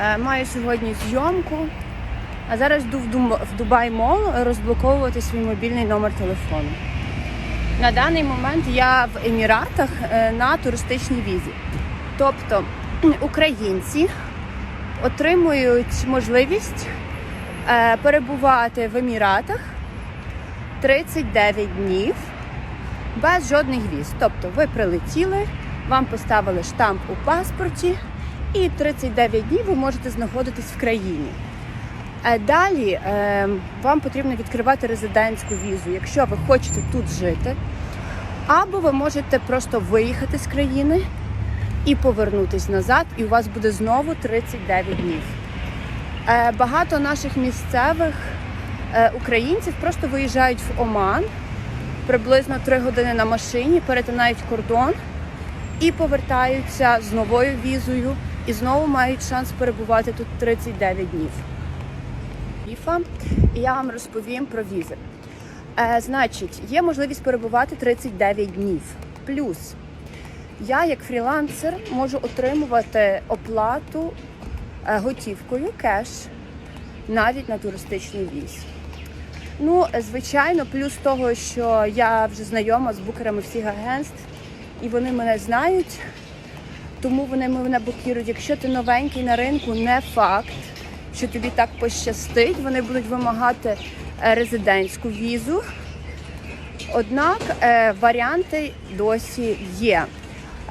Е, Маю сьогодні зйомку. А зараз йду в, Дубай Мол розблоковувати свій мобільний номер телефону. На даний момент я в Еміратах е, на туристичній візі. Тобто українці отримують можливість е, перебувати в Еміратах 39 днів без жодних віз. Тобто ви прилетіли, вам поставили штамп у паспорті, і 39 днів ви можете знаходитись в країні. Е, Далі е, вам потрібно відкривати резидентську візу, якщо ви хочете тут жити, або ви можете просто виїхати з країни і повернутись назад, і у вас буде знову 39 днів. Е, Багато наших місцевих українців просто виїжджають в Оман приблизно 3 години на машині, перетинають кордон і повертаються з новою візою, і знову мають шанс перебувати тут 39 днів. І я вам розповім про візи. Е, значить, є можливість перебувати 39 днів. Плюс я, як фрілансер, можу отримувати оплату е, готівкою кеш навіть на туристичній візі. Ну, звичайно, плюс того, що я вже знайома з букерами всіх агентств, і вони мене знають, тому вони мене блокують. Якщо ти новенький на ринку, не факт, що тобі так пощастить. Вони будуть вимагати е, резидентську візу. Однак е, варіанти досі є.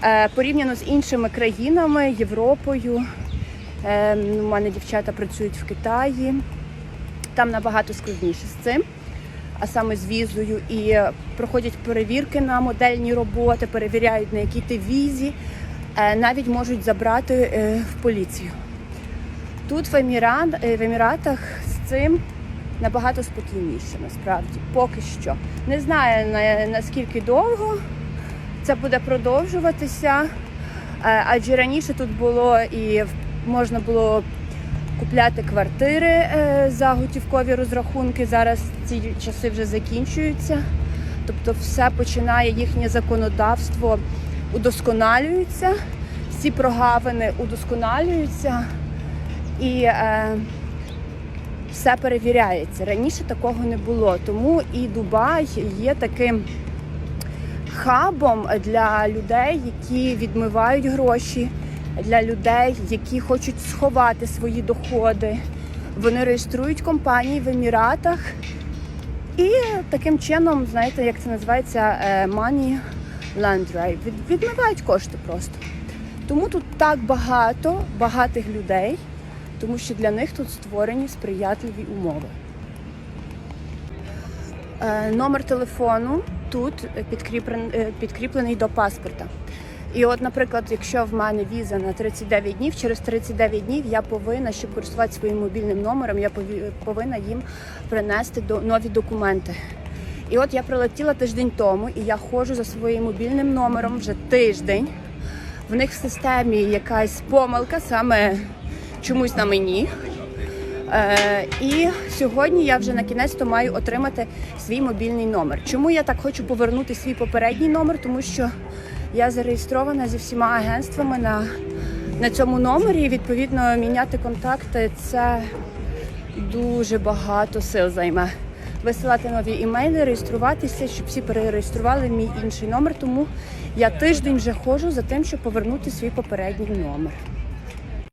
Е, порівняно з іншими країнами, Європою. У мене дівчата працюють в Китаї. Там набагато складніше з цим, а саме з візою. І проходять перевірки на модельні роботи, перевіряють, на якій ти візі, навіть можуть забрати е, в поліцію. Тут в, Емірат, е, в Еміратах з цим набагато спокійніше, насправді, поки що. Не знаю наскільки довго це буде продовжуватися, е, адже раніше тут було і можна було купляти квартири е, за готівкові розрахунки. Зараз ці часи вже закінчуються. Тобто все починає їхнє законодавство удосконалюється, всі прогавини удосконалюються і е, все перевіряється. Раніше такого не було, тому і Дубай є таким хабом для людей, які відмивають гроші, для людей, які хочуть сховати свої доходи. Вони реєструють компанії в Еміратах і таким чином, знаєте, як це називається, е, money laundering. Від, відмивають кошти просто. Тому тут так багато багатих людей, тому що для них тут створені сприятливі умови. Е, Номер телефону тут підкріплен- е, підкріплений до паспорта. І от, наприклад, якщо в мене віза на 39 днів, через 39 днів я повинна, щоб користуватися своїм мобільним номером, я повинна їм принести до- нові документи. І от я прилетіла тиждень тому, і я ходжу за своїм мобільним номером вже тиждень. В них в системі якась помилка, саме чомусь на мені. Е, і сьогодні я вже на кінець то маю отримати свій мобільний номер. Чому я так хочу повернути свій попередній номер? Тому що я зареєстрована зі всіма агентствами на, на цьому номері. І відповідно міняти контакти це дуже багато сил займе. Висилати нові імейли, реєструватися, щоб всі перереєстрували мій інший номер. Тому я тиждень вже ходжу за тим, щоб повернути свій попередній номер.